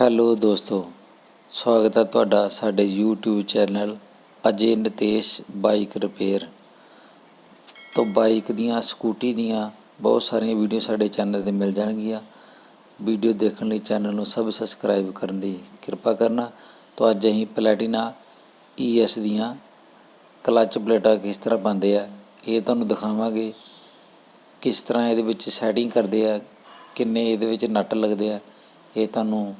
Hello ਦੋਸਤੋ, ਸਵਾਗਤ ਹੈ ਤੁਹਾਡਾ ਸਾਡੇ YouTube channel Ajay Nitesh bike repair ਤੋਂ ਬਾਈਕ ਦੀਆਂ, ਸਕੂਟੀ ਦੀਆਂ ਬਹੁਤ ਸਾਰੀਆਂ ਵੀਡੀਓ ਸਾਡੇ ਚੈਨਲ ਤੇ ਮਿਲ ਜਾਣਗੀਆਂ। ਵੀਡੀਓ ਦੇਖਣ ਲਈ ਚੈਨਲ ਨੂੰ ਸਭ ਸਬਸਕ੍ਰਾਈਬ ਕਰਨ ਦੀ ਕਿਰਪਾ ਕਰਨਾ। ਤੋਂ ਅੱਜ ਅਸੀਂ ਪਲੈਟੀਨਾ ES ਦੀਆਂ ਕਲਚ ਪਲੇਟਾਂ ਕਿਸ ਤਰ੍ਹਾਂ ਪਾਉਂਦੇ ਆ, ਇਹ ਤੁਹਾਨੂੰ ਦਿਖਾਵਾਂਗੇ। ਕਿਸ ਤਰ੍ਹਾਂ ਇਹਦੇ ਵਿੱਚ ਸੈਟਿੰਗ ਕਰਦੇ ਆ, ਕਿੰਨੇ ਇਹਦੇ ਵਿੱਚ ਨਟ ਲੱਗਦੇ ਆ, ਇਹ ਤੁਹਾਨੂੰ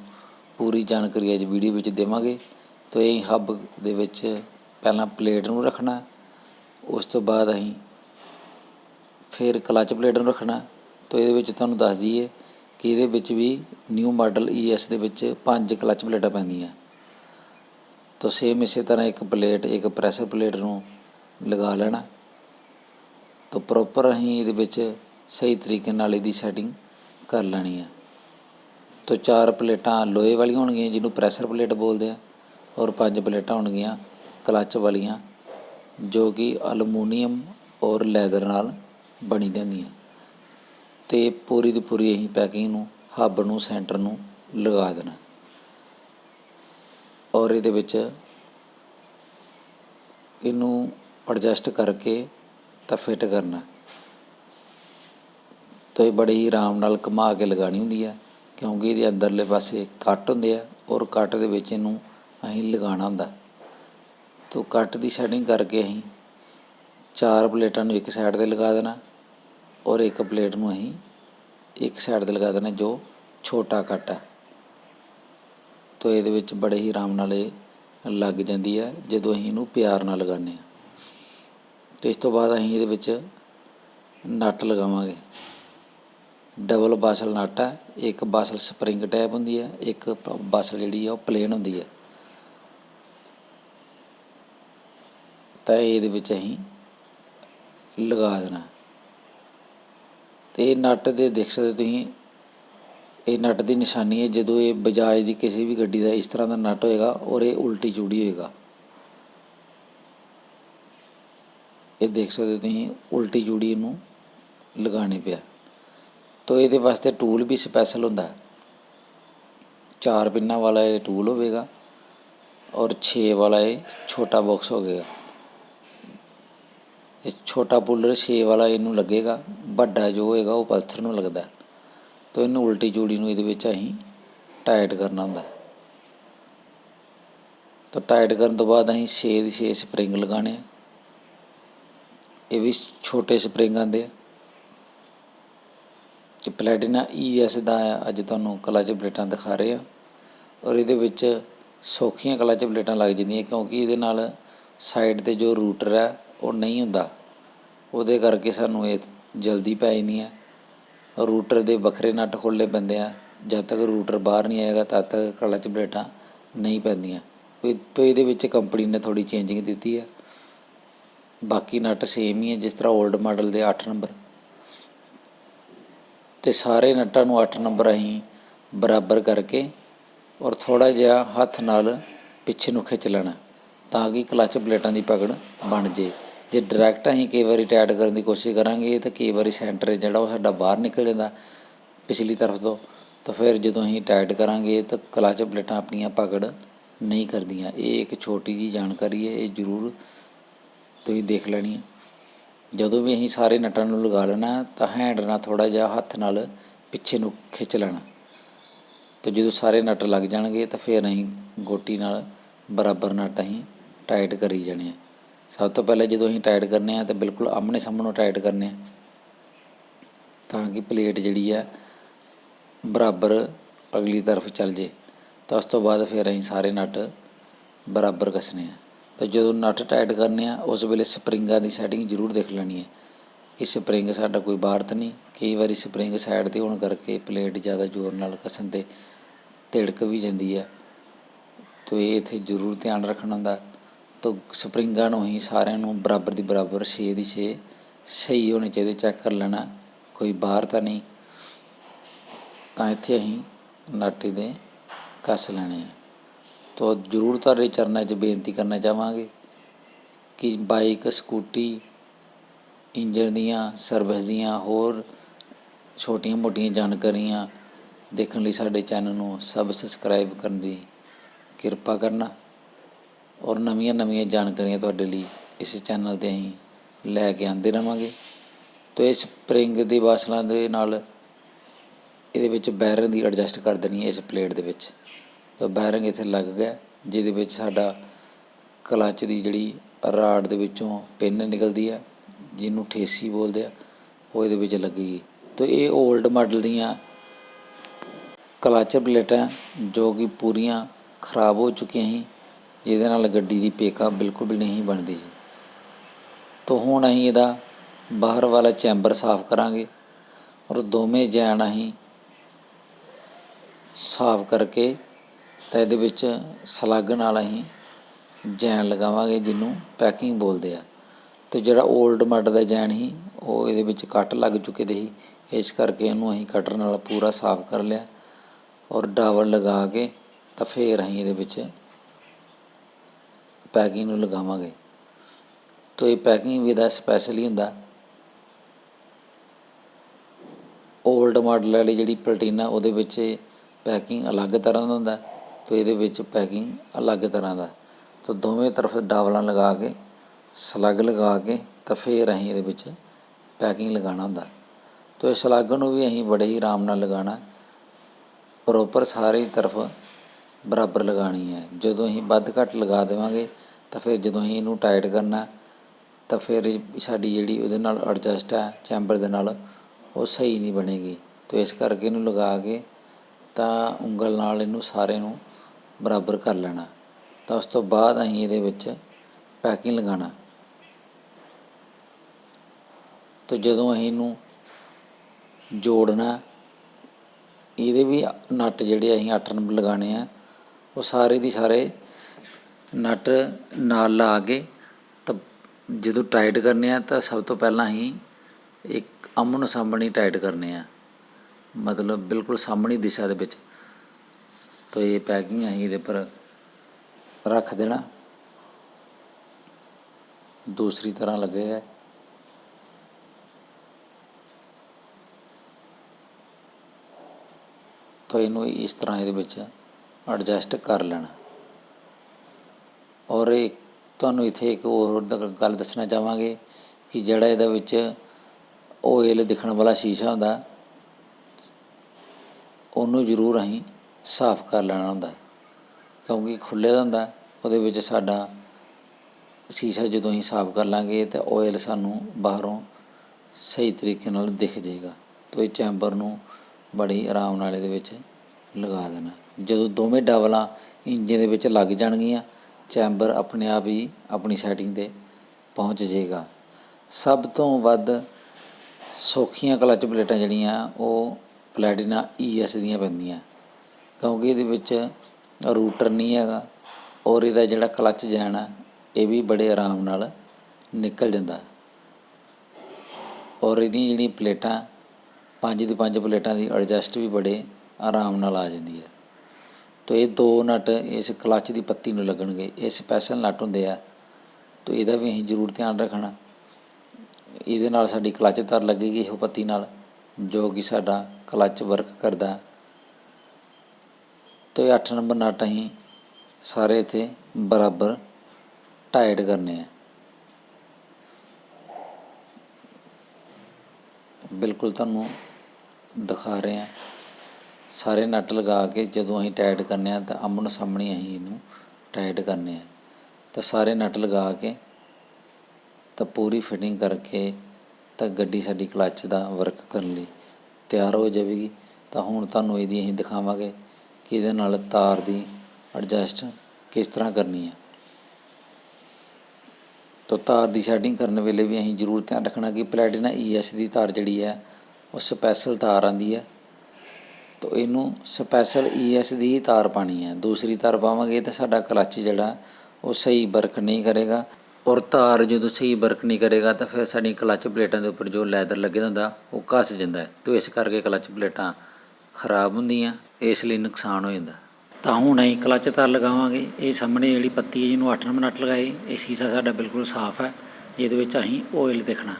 ਪੂਰੀ ਜਾਣਕਾਰੀ ਅੱਜ ਵੀਡੀਓ ਵਿੱਚ ਦੇਵਾਂਗੇ। ਤੋਂ ਇਹ ਹੱਬ ਦੇ ਵਿੱਚ ਪਹਿਲਾਂ ਪਲੇਟ ਨੂੰ ਰੱਖਣਾ, ਉਸ ਤੋਂ ਬਾਅਦ ਅਸੀਂ ਫਿਰ ਕਲਚ ਪਲੇਟ ਨੂੰ ਰੱਖਣਾ। ਤੋਂ ਇਹਦੇ ਵਿੱਚ ਤੁਹਾਨੂੰ ਦੱਸ ਦਈਏ ਕਿ ਇਹਦੇ ਵਿੱਚ ਵੀ ਨਿਊ ਮਾਡਲ ES ਦੇ ਵਿੱਚ ਪੰਜ ਕਲਚ ਪਲੇਟਾਂ ਪੈਂਦੀਆਂ। ਤੋਂ ਸੇਮ ਇਸੇ ਤਰ੍ਹਾਂ ਇੱਕ ਪਲੇਟ ਇੱਕ ਪ੍ਰੈਸ਼ਰ ਪਲੇਟ ਨੂੰ ਲਗਾ ਲੈਣਾ। ਤੋਂ ਪ੍ਰੋਪਰ ਅਸੀਂ ਇਹਦੇ ਵਿੱਚ ਸਹੀ ਤਰੀਕੇ ਨਾਲ ਇਹਦੀ ਸੈਟਿੰਗ ਕਰ ਲੈਣੀ ਹੈ ਤੋਂ ਚਾਰ ਪਲੇਟਾਂ ਲੋਹੇ ਵਾਲੀਆਂ ਹੋਣਗੀਆਂ, ਜਿਹਨੂੰ ਪ੍ਰੈਸ਼ਰ ਪਲੇਟ ਬੋਲਦੇ ਆ, ਔਰ ਪੰਜ ਪਲੇਟਾਂ ਹੋਣਗੀਆਂ ਕਲੱਚ ਵਾਲੀਆਂ, ਜੋ ਕਿ ਅਲਮੂਨੀਅਮ ਔਰ ਲੈਦਰ ਨਾਲ ਬਣੀ ਦੀਆਂ ਹੁੰਦੀਆਂ ਤੇ ਪੂਰੀ ਦੀ ਪੂਰੀ ਅਸੀਂ ਪੈਕਿੰਗ ਨੂੰ, ਹੱਬ ਨੂੰ, ਸੈਂਟਰ ਨੂੰ ਲਗਾ ਦੇਣਾ। ਔਰ ਇਹਦੇ ਵਿੱਚ ਇਹਨੂੰ ਐਡਜਸਟ ਕਰਕੇ ਤਾਂ ਫਿੱਟ ਕਰਨਾ। ਤਾਂ ਇਹ ਬੜੇ ਹੀ ਆਰਾਮ ਨਾਲ ਘੁਮਾ ਕੇ ਲਗਾਣੀ ਹੁੰਦੀ ਹੈ ਕਿਉਂਕਿ ਇਹਦੇ ਅੰਦਰਲੇ ਪਾਸੇ ਕੱਟ ਹੁੰਦੇ ਆ ਔਰ ਕੱਟ ਦੇ ਵਿੱਚ ਇਹਨੂੰ ਅਸੀਂ ਲਗਾਉਣਾ ਹੁੰਦਾ। ਤੋਂ ਕੱਟ ਦੀ ਸੈਟਿੰਗ ਕਰਕੇ ਅਸੀਂ ਚਾਰ ਪਲੇਟਾਂ ਨੂੰ ਇੱਕ ਸਾਈਡ ਤੇ ਲਗਾ ਦੇਣਾ ਔਰ ਇੱਕ ਪਲੇਟ ਨੂੰ ਅਸੀਂ ਇੱਕ ਸਾਈਡ ਤੇ ਲਗਾ ਦੇਣਾ ਜੋ ਛੋਟਾ ਕੱਟ ਹੈ ਤੋਂ ਇਹਦੇ ਵਿੱਚ ਬੜੇ ਹੀ ਆਰਾਮ ਨਾਲ ਇਹ ਲੱਗ ਜਾਂਦੀ ਹੈ ਜਦੋਂ ਅਸੀਂ ਇਹਨੂੰ ਪਿਆਰ ਨਾਲ ਲਗਾਉਂਦੇ ਹਾਂ ਤੇ ਇਸ ਤੋਂ ਬਾਅਦ ਅਸੀਂ ਇਹਦੇ ਵਿੱਚ ਨਟ ਲਗਾਵਾਂਗੇ। ਡਬਲ ਬਾਸਲ ਨਟ ਹੈ ਇੱਕ ਬਾਸਲ ਸਪਰਿੰਗ ਟੈਪ ਹੁੰਦੀ ਹੈ ਇੱਕ ਪ- ਬਾਸਲ ਜਿਹੜੀ ਆ ਉਹ ਪਲੇਨ ਹੁੰਦੀ ਹੈ ਤਾਂ ਇਹਦੇ ਵਿੱਚ ਅਸੀਂ ਲਗਾ ਦੇਣਾ। ਤੇ ਇਹ ਨਟ ਦੇ ਦੇਖ ਸਕਦੇ ਤੁਸੀਂ, ਇਹ ਨਟ ਦੀ ਨਿਸ਼ਾਨੀ ਹੈ, ਜਦੋਂ ਇਹ ਬਜਾਜ ਦੀ ਕਿਸੇ ਵੀ ਗੱਡੀ ਦਾ ਇਸ ਤਰ੍ਹਾਂ ਦਾ ਨਟ ਹੋਏਗਾ ਔਰ ਇਹ ਉਲਟੀ ਚੂੜੀ ਹੋਏਗਾ। ਇਹ ਦੇਖ ਸਕਦੇ ਤੁਸੀਂ, ਉਲਟੀ ਜੂੜੀ ਨੂੰ ਲਗਾਣੇ ਪਿਆ। ਤੋ ਇਹਦੇ ਵਾਸਤੇ ਟੂਲ ਵੀ ਸਪੈਸ਼ਲ ਹੁੰਦਾ ਚਾਰ ਪਿੰਨਾਂ ਵਾਲਾ ਇਹ ਟੂਲ ਹੋਵੇਗਾ ਔਰ 6 ਵਾਲਾ ਇਹ ਛੋਟਾ ਬਾਕਸ ਹੋਵੇਗਾ ਇਹ ਛੋਟਾ ਪੁੱਲਰ 6 ਵਾਲਾ ਇਹਨੂੰ ਲੱਗੇਗਾ, ਵੱਡਾ ਜੋ ਹੋਏਗਾ ਉਹ ਪਲਸਰ ਨੂੰ ਲੱਗਦਾ ਹੈ। ਤੋ ਇਹਨੂੰ ਉਲਟੀ ਜੂੜੀ ਨੂੰ ਇਹਦੇ ਵਿੱਚ ਅਸੀਂ ਟਾਈਟ ਕਰਨਾ ਹੁੰਦਾ ਹੈ। ਤੋ ਟਾਈਟ ਕਰਨ ਤੋਂ ਬਾਅਦ ਅਸੀਂ 6 ਦੀ 6 ਸਪਰਿੰਗ ਲਗਾਣੇ ਇਹ ਵੀ ਛੋਟੇ ਸਪਰਿੰਗ ਆਉਂਦੇ ਕਿ ਪਲੈਟੀਨਾ ES ਦਾ ਆ ਅੱਜ ਤੁਹਾਨੂੰ ਕਲਚ ਪਲੇਟਾਂ ਦਿਖਾ ਰਹੇ ਆ। ਔਰ ਇਹਦੇ ਵਿੱਚ ਸੌਖੀਆਂ ਕਲਚ ਪਲੇਟਾਂ ਲੱਗ ਜਾਂਦੀਆਂ ਕਿਉਂਕਿ ਇਹਦੇ ਨਾਲ ਸਾਈਡ ਤੇ ਜੋ ਰੂਟਰ ਹੈ ਉਹ ਨਹੀਂ ਹੁੰਦਾ। ਉਹਦੇ ਕਰਕੇ ਸਾਨੂੰ ਇਹ ਜਲਦੀ ਪੈ ਜਾਂਦੀਆਂ ਰੂਟਰ ਦੇ ਵੱਖਰੇ ਨਟ ਖੋਲ੍ਹਣੇ ਪੈਂਦੇ ਆ। ਜਦ ਤੱਕ ਰੂਟਰ ਬਾਹਰ ਨਹੀਂ ਆਏਗਾ, ਤਦ ਤੱਕ ਕਲਚ ਪਲੇਟਾਂ ਨਹੀਂ ਪੈਂਦੀਆਂ। ਇਹ ਤੋਂ ਇਹਦੇ ਵਿੱਚ ਕੰਪਨੀ ਨੇ ਥੋੜੀ ਚੇਂਜਿੰਗ ਦਿੱਤੀ ਹੈ ਬਾਕੀ ਨਟ ਸੇਮ ਹੀ ਹੈ ਜਿਸ ਤਰ੍ਹਾਂ 올ਡ ਮਾਡਲ ਦੇ 8 ਨੰਬਰ ਤੇ ਸਾਰੇ ਨਟਾਂ ਨੂੰ 8 ਨੰਬਰ ਅਸੀਂ ਬਰਾਬਰ ਕਰਕੇ ਔਰ ਥੋੜਾ ਜਿਹਾ ਹੱਥ ਨਾਲ ਪਿੱਛੇ ਨੂੰ ਖਿੱਚ ਲੈਣਾ ਤਾਂ ਕਿ ਕਲਚ ਪਲੇਟਾਂ ਦੀ ਪਕੜ ਬਣ ਜੇ। ਜੇ ਡਾਇਰੈਕਟ ਅਸੀਂ ਕਈ ਵਾਰੀ ਟਾਈਟ ਕਰਨ ਦੀ ਕੋਸ਼ਿਸ਼ ਕਰਾਂਗੇ ਤਾਂ ਕਈ ਵਾਰੀ ਸੈਂਟਰ ਜਿਹੜਾ ਉਹ ਸਾਡਾ ਬਾਹਰ ਨਿਕਲ ਜਾਂਦਾ ਪਿਛਲੀ ਤਰਫ ਤੋਂ, ਤਾਂ ਫਿਰ ਜਦੋਂ ਅਸੀਂ ਟਾਈਟ ਕਰਾਂਗੇ ਤਾਂ ਕਲਚ ਪਲੇਟਾਂ ਆਪਣੀਆਂ ਪਕੜ ਨਹੀਂ ਕਰਦੀਆਂ। ਇਹ ਇੱਕ ਛੋਟੀ ਜੀ ਜਾਣਕਾਰੀ ਹੈ, ਇਹ ਜ਼ਰੂਰ ਤੁਸੀਂ ਦੇਖ ਲੈਣੀ ਹੈ। ਜਦੋਂ ਵੀ ਅਸੀਂ ਸਾਰੇ ਨਟਾਂ ਨੂੰ ਲਗਾ ਲੈਣਾ, ਤਾਂ ਹੈਂਡ ਨਾਲ ਥੋੜਾ ਜਿਹਾ ਹੱਥ ਨਾਲ ਪਿੱਛੇ ਨੂੰ ਖਿੱਚ ਲੈਣਾ। ਤੇ ਜਦੋਂ ਸਾਰੇ ਨਟ ਲੱਗ ਜਾਣਗੇ, ਤਾਂ ਫਿਰ ਅਸੀਂ ਗੋਟੀ ਨਾਲ ਬਰਾਬਰ ਨਟ ਅਸੀਂ ਟਾਈਟ ਕਰੀ ਜਾਣੇ ਆ। ਸਭ ਤੋਂ ਪਹਿਲਾਂ ਜਦੋਂ ਅਸੀਂ ਟਾਈਟ ਕਰਨੇ ਆ, ਤਾਂ ਬਿਲਕੁਲ ਆਮਣੇ ਸਾਹਮਣੇ ਟਾਈਟ ਕਰਨੇ ਆ। ਤਾਂ ਕਿ ਪਲੇਟ ਜਿਹੜੀ ਆ, ਬਰਾਬਰ ਅਗਲੀ ਤਰਫ ਚੱਲ ਜੇ। ਤਾਂ ਉਸ ਤੋਂ ਬਾਅਦ ਫਿਰ ਅਸੀਂ ਸਾਰੇ ਨਟ ਬਰਾਬਰ ਕੱਸਣੇ ਆ। ਤੇ ਜਦੋਂ ਨਟ ਟਾਈਟ ਕਰਨੇ ਆ, ਉਸ ਵੇਲੇ ਸਪਰਿੰਗਾਂ ਦੀ ਸੈਟਿੰਗ ਜ਼ਰੂਰ ਦੇਖ ਲੈਣੀ ਹੈ। ਕਿ ਸਪਰਿੰਗ ਸਾਡਾ ਕੋਈ ਬਾਹਰ ਤਾਂ ਨਹੀਂ। ਕਈ ਵਾਰੀ ਸਪਰਿੰਗ ਸਾਈਡ ਤੇ ਹੋਣ ਕਰਕੇ ਪਲੇਟ ਜ਼ਿਆਦਾ ਜ਼ੋਰ ਨਾਲ ਕੱਸਣ ਤੇ ਧਿੜਕ ਵੀ ਜਾਂਦੀ ਹੈ। ਤੋ ਇਹ ਇੱਥੇ ਜ਼ਰੂਰ ਧਿਆਨ ਰੱਖਣਾ ਹੁੰਦਾ। ਤੋ ਸਪਰਿੰਗਾਂ ਨੂੰ ਹੀ ਸਾਰਿਆਂ ਨੂੰ ਬਰਾਬਰ ਦੀ ਬਰਾਬਰ 6 ਦੀ 6 ਸਹੀ ਹੋਣੇ ਚਾਹੀਦੇ, ਚੈੱਕ ਕਰ ਲੈਣਾ। ਕੋਈ ਬਾਹਰ ਤਾਂ ਨਹੀਂ। ਤਾਂ ਇੱਥੇ ਅਸੀਂ ਨਾਟੀ ਦੇ ਕੱਸ ਲੈਣੇ ਆ। ਤੋ ਜ਼ਰੂਰ ਤੁਹਾਡੇ ਚਰਨਾਂ 'ਚ ਬੇਨਤੀ ਕਰਨਾ ਚਾਹਾਂਗੇ ਕਿ ਬਾਈਕ, ਸਕੂਟੀ ਇੰਜਨ ਦੀਆਂ, ਸਰਵਿਸ ਦੀਆਂ, ਹੋਰ ਛੋਟੀਆਂ ਮੋਟੀਆਂ ਜਾਣਕਾਰੀਆਂ ਦੇਖਣ ਲਈ ਸਾਡੇ ਚੈਨਲ ਨੂੰ ਸਬਸਕ੍ਰਾਈਬ ਕਰਨ ਦੀ ਕਿਰਪਾ ਕਰਨਾ ਔਰ ਨਵੀਆਂ ਨਵੀਆਂ ਜਾਣਕਾਰੀਆਂ ਤੁਹਾਡੇ ਲਈ ਇਸ ਚੈਨਲ ਤੇ ਅਸੀਂ ਲੈ ਕੇ ਆਉਂਦੇ ਰਵਾਂਗੇ। ਤੋ ਇਸ ਸਪਰਿੰਗ ਦੇ ਵਾਸਲਾਂ ਦੇ ਨਾਲ ਇਹਦੇ ਵਿੱਚ ਬੈਰਨ ਦੀ ਐਡਜਸਟ ਕਰ ਦੇਣੀ ਹੈ ਇਸ ਪਲੇਟ ਦੇ ਵਿੱਚ। ਤਾਂ ਬੈਰਿੰਗ ਇੱਥੇ ਲੱਗ ਗਿਆ, ਜਿਹਦੇ ਵਿੱਚ ਸਾਡਾ ਕਲਚ ਦੀ ਜਿਹੜੀ ਰਾਡ ਦੇ ਵਿੱਚੋਂ ਪਿੰਨ ਨਿਕਲਦੀ ਹੈ ਜਿਹਨੂੰ ਠੇਸੀ ਬੋਲਦੇ ਆ, ਉਹ ਇਹਦੇ ਵਿੱਚ ਲੱਗੇਗੀ ਤੋ ਇਹ 올ਡ ਮਾਡਲ ਦੀਆਂ ਕਲਚ ਪਲੇਟਾਂ ਜੋ ਕਿ ਪੂਰੀਆਂ ਖਰਾਬ ਹੋ ਚੁੱਕੀਆਂ ਸੀ, ਜਿਹਦੇ ਨਾਲ ਗੱਡੀ ਦੀ ਪੇਕਾ ਬਿਲਕੁਲ ਵੀ ਨਹੀਂ ਬਣਦੀ ਸੀ। ਤਾਂ ਹੁਣ ਅਸੀਂ ਇਹਦਾ ਬਾਹਰ ਵਾਲਾ ਚੈਂਬਰ ਸਾਫ਼ ਕਰਾਂਗੇ ਔਰ ਦੋਵੇਂ ਜੈਨ ਅਸੀਂ ਸਾਫ਼ ਕਰਕੇ ਤਾਂ ਇਹਦੇ ਵਿੱਚ ਸਲੱਗ ਨਾਲ ਅਸੀਂ ਜੈਨ ਲਗਾਵਾਂਗੇ, ਜਿਹਨੂੰ ਪੈਕਿੰਗ ਬੋਲਦੇ ਆ। ਤੇ ਜਿਹੜਾ 올ਡ ਮਾਡਲ ਦਾ ਜੈਨ ਸੀ, ਉਹ ਇਹਦੇ ਵਿੱਚ ਕੱਟ ਲੱਗ ਚੁੱਕੇ ਦੇ ਸੀ। ਇਸ ਕਰਕੇ ਇਹਨੂੰ ਅਸੀਂ ਕਟਰ ਨਾਲ ਪੂਰਾ ਸਾਫ਼ ਕਰ ਲਿਆ ਔਰ ਡਾਵਲ ਲਗਾ ਕੇ ਤਾਂ ਫੇਰ ਅਸੀਂ ਇਹਦੇ ਵਿੱਚ ਪੈਕਿੰਗ ਨੂੰ ਲਗਾਵਾਂਗੇ। ਤੋ ਇਹ ਪੈਕਿੰਗ ਵੀ ਦਾ ਸਪੈਸ਼ਲ ਹੀ ਹੁੰਦਾ। 올ਡ ਮਾਡਲ ਵਾਲੀ ਜਿਹੜੀ ਪਲਟੀਨਾ, ਉਹਦੇ ਵਿੱਚ ਪੈਕਿੰਗ ਅਲੱਗ ਤਰ੍ਹਾਂ ਦਾ ਹੁੰਦਾ। ਤੋ ਇਹਦੇ ਵਿੱਚ ਪੈਕਿੰਗ ਅਲੱਗ ਤਰ੍ਹਾਂ ਦਾ। ਤੋ ਦੋਵੇਂ ਤਰਫ ਡਾਵਲਾਂ ਲਗਾ ਕੇ, ਸਲੱਗ ਲਗਾ ਕੇ ਤਾਂ ਫਿਰ ਅਸੀਂ ਇਹਦੇ ਵਿੱਚ ਪੈਕਿੰਗ ਲਗਾਉਣਾ ਹੁੰਦਾ। ਤੋ ਇਸ ਸਲੱਗ ਨੂੰ ਵੀ ਅਸੀਂ ਬੜੇ ਹੀ ਆਰਾਮ ਨਾਲ ਲਗਾਉਣਾ। ਪ੍ਰੋਪਰ ਸਾਰੀ ਤਰਫ ਬਰਾਬਰ ਲਗਾਉਣੀ ਹੈ। ਜਦੋਂ ਅਸੀਂ ਵੱਧ ਘੱਟ ਲਗਾ ਦੇਵਾਂਗੇ ਤਾਂ ਫਿਰ ਜਦੋਂ ਅਸੀਂ ਇਹਨੂੰ ਟਾਈਟ ਕਰਨਾ, ਤਾਂ ਫਿਰ ਸਾਡੀ ਜਿਹੜੀ ਉਹਦੇ ਨਾਲ ਐਡਜਸਟ ਹੈ ਚੈਂਬਰ ਦੇ ਨਾਲ, ਉਹ ਸਹੀ ਨਹੀਂ ਬਣੇਗੀ। ਤੋ ਇਸ ਕਰਕੇ ਇਹਨੂੰ ਲਗਾ ਕੇ ਤਾਂ ਉਂਗਲ ਨਾਲ ਇਹਨੂੰ ਸਾਰੇ ਨੂੰ ਬਰਾਬਰ ਕਰ ਲੈਣਾ। ਤਾਂ ਉਸ ਤੋਂ ਬਾਅਦ ਅਸੀਂ ਇਹਦੇ ਵਿੱਚ ਪੈਕਿੰਗ ਲਗਾਉਣਾ। ਤੋ ਜਦੋਂ ਅਸੀਂ ਇਹਨੂੰ ਜੋੜਨਾ, ਇਹਦੇ ਵੀ ਨਟ ਜਿਹੜੇ ਅਸੀਂ 8 ਨੰਬਰ ਲਗਾਣੇ ਆ, ਉਹ ਸਾਰੇ ਦੀ ਸਾਰੇ ਨਟ ਨਾਲ ਲਾ ਕੇ ਤਾਂ ਜਦੋਂ ਟਾਈਟ ਕਰਨੇ ਆ ਤਾਂ ਸਭ ਤੋਂ ਪਹਿਲਾਂ ਹੀ ਇੱਕ ਅਮਨ ਸਾਹਮਣੇ ਟਾਈਟ ਕਰਨੇ ਆ। ਮਤਲਬ ਬਿਲਕੁਲ ਸਾਹਮਣੀ ਦਿਸ਼ਾ ਦੇ ਵਿੱਚ। ਤਾਂ ਇਹ ਪੈਕਿੰਗ ਅਸੀਂ ਇਹਦੇ ਪਰ ਰੱਖ ਦੇਣਾ। ਦੂਸਰੀ ਤਰ੍ਹਾਂ ਲੱਗੇਗਾ ਤਾਂ ਇਹਨੂੰ ਇਸ ਤਰ੍ਹਾਂ ਇਹਦੇ ਵਿੱਚ ਐਡਜਸਟ ਕਰ ਲੈਣਾ। ਔਰ ਇਹ ਤੁਹਾਨੂੰ ਇੱਥੇ ਇੱਕ ਹੋਰ ਗੱਲ ਦੱਸਣਾ ਚਾਹਾਂਗੇ ਕਿ ਜਿਹੜਾ ਇਹਦੇ ਵਿੱਚ ਓਇਲ ਦਿਖਣ ਵਾਲਾ ਸ਼ੀਸ਼ਾ ਹੁੰਦਾ, ਉਹਨੂੰ ਜ਼ਰੂਰ ਅਸੀਂ ਸਾਫ਼ ਕਰ ਲੈਣਾ ਹੁੰਦਾ ਕਿਉਂਕਿ ਖੁੱਲ੍ਹੇ ਦਾ ਹੁੰਦਾ ਉਹਦੇ ਵਿੱਚ ਸਾਡਾ ਸ਼ੀਸ਼ਾ ਜਦੋਂ ਅਸੀਂ ਸਾਫ਼ ਕਰ ਲਾਂਗੇ ਤਾਂ ਓਇਲ ਸਾਨੂੰ ਬਾਹਰੋਂ ਸਹੀ ਤਰੀਕੇ ਨਾਲ ਦਿਖ ਜਾਏਗਾ। ਤੋ ਇਹ ਚੈਂਬਰ ਨੂੰ ਬੜੀ ਆਰਾਮ ਨਾਲ ਇਹਦੇ ਵਿੱਚ ਲਗਾ ਦੇਣਾ ਜਦੋਂ ਦੋਵੇਂ ਡਬਲਾਂ ਇੰਜਨ ਦੇ ਵਿੱਚ ਲੱਗ ਜਾਣਗੀਆਂ ਚੈਂਬਰ ਆਪਣੇ ਆਪ ਹੀ ਆਪਣੀ ਸੈਟਿੰਗ ਤੇ ਪਹੁੰਚ ਜਾਏਗਾ। ਸਭ ਤੋਂ ਵੱਧ ਸੌਖੀਆਂ ਕਲਚ ਪਲੇਟਾਂ ਜਿਹੜੀਆਂ ਉਹ ਪਲੈਟੀਨਾ ਈਐਸ ਦੀਆਂ ਪੈਂਦੀਆਂ। ਕਿਉਂਕਿ ਇਹਦੇ ਵਿੱਚ ਰੂਟਰ ਨਹੀਂ ਹੈਗਾ ਔਰ ਇਹਦਾ ਜਿਹੜਾ ਕਲਚ ਜੈਨ ਆ, ਇਹ ਵੀ ਬੜੇ ਆਰਾਮ ਨਾਲ ਨਿਕਲ ਜਾਂਦਾ। ਔਰ ਇਹਦੀਆਂ ਜਿਹੜੀਆਂ ਪਲੇਟਾਂ, ਪੰਜ ਦੀ ਪੰਜ ਪਲੇਟਾਂ ਦੀ ਐਡਜਸਟ ਵੀ ਬੜੇ ਆਰਾਮ ਨਾਲ ਆ ਜਾਂਦੀ ਹੈ ਤੋ ਇਹ ਦੋ ਨਟ ਇਸ ਕਲੱਚ ਦੀ ਪੱਤੀ ਨੂੰ ਲੱਗਣਗੇ, ਇਹ ਸਪੈਸ਼ਲ ਨਟ ਹੁੰਦੇ ਆ। ਤੋ ਇਹਦਾ ਵੀ ਅਸੀਂ ਜ਼ਰੂਰ ਧਿਆਨ ਰੱਖਣਾ। ਇਹਦੇ ਨਾਲ ਸਾਡੀ ਕਲੱਚ ਤਾਰ ਲੱਗੇਗੀ ਇਹੋ ਪੱਤੀ ਨਾਲ, ਜੋ ਕਿ ਸਾਡਾ ਕਲੱਚ ਵਰਕ ਕਰਦਾ। ਤੋ ਇਹ 8 ਨੰਬਰ ਨਟ ਅਸੀਂ ਸਾਰੇ ਇੱਥੇ ਬਰਾਬਰ ਟਾਈਟ ਕਰਨੇ ਆ। ਬਿਲਕੁਲ ਤੁਹਾਨੂੰ ਦਿਖਾ ਰਹੇ ਹਾਂ ਸਾਰੇ ਨਟ ਲਗਾ ਕੇ ਜਦੋਂ ਅਸੀਂ ਟਾਈਟ ਕਰਨੇ ਆ ਤਾਂ ਆਮਣ ਸਾਹਮਣੇ ਅਸੀਂ ਇਹਨੂੰ ਟਾਈਟ ਕਰਨੇ ਆ। ਤਾਂ ਸਾਰੇ ਨਟ ਲਗਾ ਕੇ ਤਾਂ ਪੂਰੀ ਫਿਟਿੰਗ ਕਰਕੇ ਤਾਂ ਗੱਡੀ ਸਾਡੀ ਕਲੱਚ ਦਾ ਵਰਕ ਕਰਨ ਲਈ ਤਿਆਰ ਹੋ ਜਾਵੇਗੀ। ਤਾਂ ਹੁਣ ਤੁਹਾਨੂੰ ਇਹਦੀ ਅਸੀਂ ਦਿਖਾਵਾਂਗੇ ਕਿ ਇਹਦੇ ਨਾਲ ਤਾਰ ਦੀ ਐਡਜਸਟ ਕਿਸ ਤਰ੍ਹਾਂ ਕਰਨੀ ਹੈ ਤੋ ਤਾਰ ਦੀ ਸੈਟਿੰਗ ਕਰਨ ਵੇਲੇ ਵੀ ਅਸੀਂ ਜ਼ਰੂਰ ਧਿਆਨ ਰੱਖਣਾ ਕਿ ਪਲੈਟੀਨਾ ਈਐਸ ਦੀ ਤਾਰ ਜਿਹੜੀ ਹੈ ਉਹ ਸਪੈਸ਼ਲ ਤਾਰ ਆਂਦੀ ਹੈ ਤੋ ਇਹਨੂੰ ਸਪੈਸ਼ਲ ਈਐਸ ਦੀ ਹੀ ਤਾਰ ਪਾਣੀ ਹੈ ਦੂਸਰੀ ਤਾਰ ਪਾਵਾਂਗੇ ਤਾਂ ਸਾਡਾ ਕਲੱਚ ਜਿਹੜਾ, ਉਹ ਸਹੀ ਵਰਕ ਨਹੀਂ ਕਰੇਗਾ। ਔਰ ਤਾਰ ਜਦੋਂ ਸਹੀ ਵਰਕ ਨਹੀਂ ਕਰੇਗਾ ਤਾਂ ਫਿਰ ਸਾਡੀ ਕਲੱਚ ਪਲੇਟਾਂ ਦੇ ਉੱਪਰ ਜੋ ਲੈਦਰ ਲੱਗਿਆ ਹੁੰਦਾ, ਉਹ ਘਸ ਜਾਂਦਾ। ਹੈ ਤੋ ਇਸ ਕਰਕੇ ਕਲੱਚ ਪਲੇਟਾਂ ਖਰਾਬ ਹੁੰਦੀਆਂ। ਇਸ ਲਈ ਨੁਕਸਾਨ ਹੋ ਜਾਂਦਾ। ਤਾਂ ਹੁਣ ਅਸੀਂ ਕਲੱਚ ਤਾਰ ਲਗਾਵਾਂਗੇ। ਇਹ ਸਾਹਮਣੇ ਜਿਹੜੀ ਪੱਤੀ ਹੈ, ਜਿਹਨੂੰ 8 ਨੰਬਰ ਨਟ ਲਗਾਏ, ਇਹ ਸੀਸਾ ਸਾਡਾ ਬਿਲਕੁਲ ਸਾਫ਼ ਹੈ, ਜਿਹਦੇ ਵਿੱਚ ਅਸੀਂ ਆਇਲ ਦੇਖਣਾ।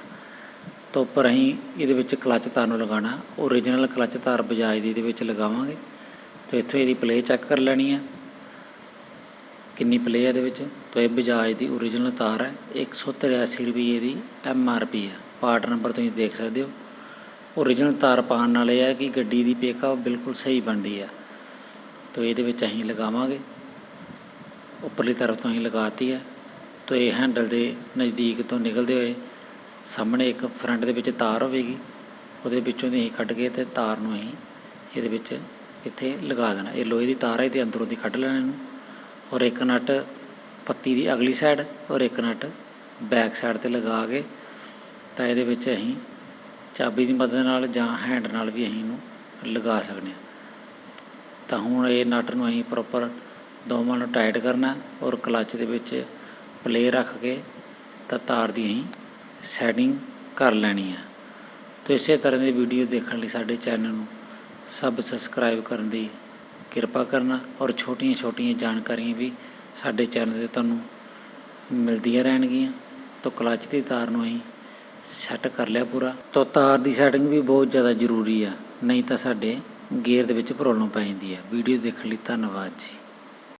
ਤੋਂ ਉੱਪਰ ਅਸੀਂ ਇਹਦੇ ਵਿੱਚ ਕਲੱਚ ਤਾਰ ਨੂੰ ਲਗਾਉਣਾ। ਓਰੀਜਨਲ ਕਲੱਚ ਤਾਰ ਬਜਾਜ ਦੀ ਇਹਦੇ ਵਿੱਚ ਲਗਾਵਾਂਗੇ। ਤੇ ਇੱਥੋਂ ਇਹਦੀ ਪਲੇ ਚੈੱਕ ਕਰ ਲੈਣੀ ਹੈ। ਕਿੰਨੀ ਪਲੇ ਹੈ ਇਹਦੇ ਵਿੱਚ? ਤਾਂ ਇਹ ਬਜਾਜ ਦੀ ਓਰੀਜਨਲ ਤਾਰ ਹੈ। 183 ਰੁਪਏ ਦੀ ਐਮ ਆਰ ਪੀ ਹੈ। ਪਾਰਟ ਨੰਬਰ ਤੁਸੀਂ ਦੇਖ ਸਕਦੇ ਹੋ। ਓਰੀਜਨਲ ਤਾਰ ਪਾਉਣ ਨਾਲ ਇਹ ਹੈ ਕਿ ਗੱਡੀ ਦੀ ਪਿਕਅਪ ਬਿਲਕੁਲ ਸਹੀ ਬਣਦੀ ਹੈ ਤਾਂ ਇਹਦੇ ਵਿੱਚ ਅਸੀਂ ਲਗਾਵਾਂਗੇ। ਉੱਪਰਲੀ ਤਰਫ ਤੋਂ ਅਸੀਂ ਲਗਾਤੀ ਹੈ ਤਾਂ ਇਹ ਹੈਂਡਲ ਦੇ ਨਜ਼ਦੀਕ ਤੋਂ ਨਿਕਲਦੇ ਹੋਏ ਸਾਹਮਣੇ ਇੱਕ ਫਰੰਟ ਦੇ ਵਿੱਚ ਤਾਰ ਹੋਵੇਗੀ। ਉਹਦੇ ਵਿੱਚੋਂ ਦੀ ਅਸੀਂ ਕੱਢ ਕੇ ਤੇ ਤਾਰ ਨੂੰ ਅਸੀਂ ਇਹਦੇ ਵਿੱਚ ਇੱਥੇ ਲਗਾ ਦੇਣਾ। ਇਹ ਲੋਹੇ ਦੀ ਤਾਰ ਹੈ ਇਹਦੇ ਅੰਦਰੋਂ ਦੀ ਕੱਢ ਲੈਣਾ ਇਹਨੂੰ। ਔਰ ਇੱਕ ਨਟ ਪੱਤੀ ਦੀ ਅਗਲੀ ਸਾਈਡ ਔਰ ਇੱਕ ਨਟ ਬੈਕ ਸਾਈਡ ਤੇ ਲਗਾ ਕੇ ਤਾਂ ਇਹਦੇ ਵਿੱਚ ਅਸੀਂ ਚਾਬੀ ਦੀ ਮਦਦ ਨਾਲ ਜਾਂ ਹੈਂਡ ਨਾਲ ਵੀ ਅਸੀਂ ਇਹਨੂੰ ਲਗਾ ਸਕਦੇ ਹਾਂ। ਤਾਂ ਹੁਣ ਇਹ ਨਟ ਨੂੰ ਅਸੀਂ ਪ੍ਰੋਪਰ ਦੋਵਾਂ ਨੂੰ ਟਾਈਟ ਕਰਨਾ ਔਰ ਕਲੱਚ ਦੇ ਵਿੱਚ ਪਲੇ ਰੱਖ ਕੇ ਤਾਂ ਤਾਰ ਦੀ ਅਸੀਂ ਸੈਟਿੰਗ ਕਰ ਲੈਣੀ ਹੈ ਤੋ ਇਸੇ ਤਰ੍ਹਾਂ ਦੀ ਵੀਡੀਓ ਦੇਖਣ ਲਈ ਸਾਡੇ ਚੈਨਲ ਨੂੰ ਸਭ ਸਬਸਕ੍ਰਾਈਬ ਕਰਨ ਦੀ ਕਿਰਪਾ ਕਰਨਾ ਔਰ ਛੋਟੀਆਂ ਛੋਟੀਆਂ ਜਾਣਕਾਰੀਆਂ ਵੀ ਸਾਡੇ ਚੈਨਲ ਤੇ ਤੁਹਾਨੂੰ ਮਿਲਦੀਆਂ ਰਹਿਣਗੀਆਂ। ਤੋ ਕਲੱਚ ਦੀ ਤਾਰ ਨੂੰ ਅਸੀਂ ਸੈੱਟ ਕਰ ਲਿਆ ਪੂਰਾ। ਤਾਂ ਤਾਰ ਦੀ ਸੈਟਿੰਗ ਵੀ ਬਹੁਤ ਜ਼ਿਆਦਾ ਜ਼ਰੂਰੀ ਆ, ਨਹੀਂ ਤਾਂ ਸਾਡੇ ਗੇਅਰ ਦੇ ਵਿੱਚ ਪ੍ਰੋਬਲਮ ਪੈ ਜਾਂਦੀ ਹੈ ਵੀਡੀਓ ਦੇਖਣ ਲਈ ਧੰਨਵਾਦ ਜੀ।